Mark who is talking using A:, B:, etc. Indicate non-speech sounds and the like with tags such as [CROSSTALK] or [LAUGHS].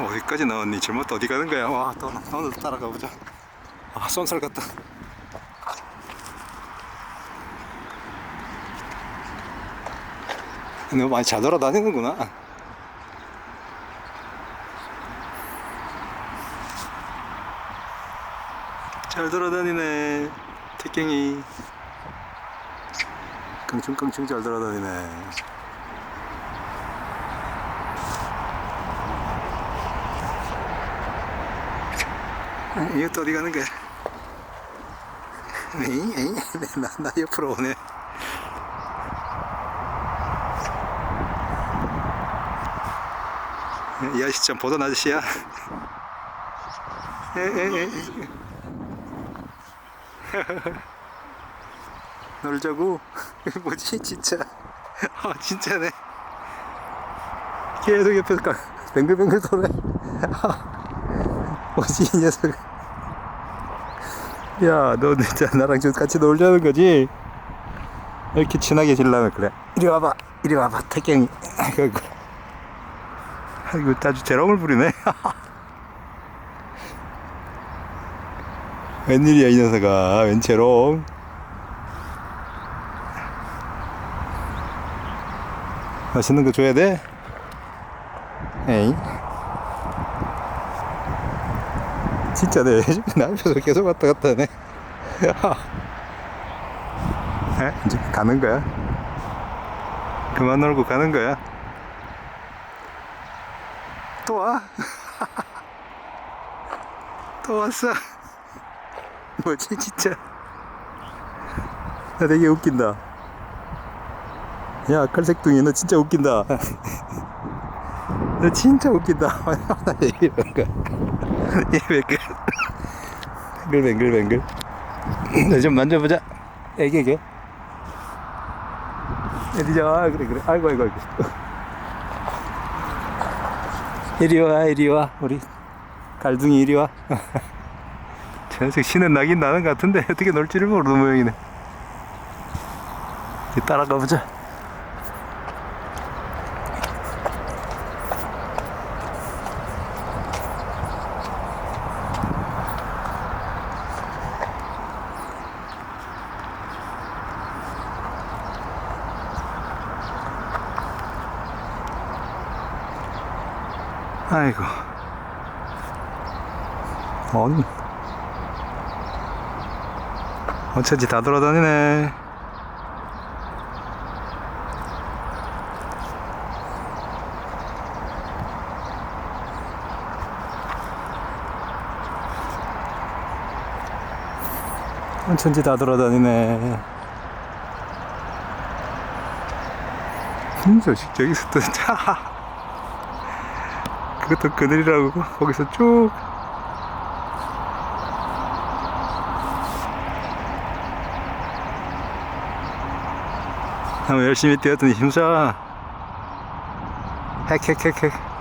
A: 어디까지 나왔니? 잘못 어디 가는 거야? 와, 또 너도 따라가 보자. 아, 쏜살 같다. 너 많이 잘 돌아다니는구나. 잘 돌아다니네. 태경이. 껑충껑충 잘 돌아다니네. 이것도 어디 가는 거야? 에이, 에이, 나, 나 옆으로 오네. 이 아저씨 참 보던 아저씨야. [LAUGHS] 놀자고? [LAUGHS] 뭐지, 진짜. 아, 진짜네. 계속 옆에서 가, 뱅글뱅글 돌아. [LAUGHS] 뭐지, 이 녀석. 야, 너 진짜 나랑 좀 같이 놀자는 거지? 이렇게 친하게 지려면 그래. 이리 와봐. 이리 와봐, 태경이. 아이고. 아이고, 아주 재롱을 부리네. [LAUGHS] 웬일이야, 이 녀석아. 웬 재롱. 맛있는 거 줘야 돼? 에이. 진짜 네. 나 앞에서 계속 왔다 갔다 하네. [LAUGHS] 에? 이제 가는 거야? 그만 놀고 가는 거야? 또 와? [LAUGHS] 또 왔어? [LAUGHS] 뭐지 진짜? 나 되게 웃긴다. 야 칼색둥이 너 진짜 웃긴다. 너 진짜 웃긴다. 나 이런 거. 얘왜 그? 뱅글 뱅글뱅글. 너좀 만져보자. 애기 애기. 애기자 아, 그래 그래. 아이고 아이고 아이고. 이리 와 이리 와 우리 갈둥이 이리 와. [LAUGHS] 저 녀석 신은 나긴 나는 것 같은데 어떻게 놀지를 모르는 모양이네. 이제 따라가 보자. 아이고. 어니. 어쩐지 다 돌아다니네. 어쩐지 다 돌아다니네. 음, 저식 저기 있었던 차. 그것도 그늘이라고 거기서 쭉. 한번 열심히 뛰었더니 힘써 핵핵핵핵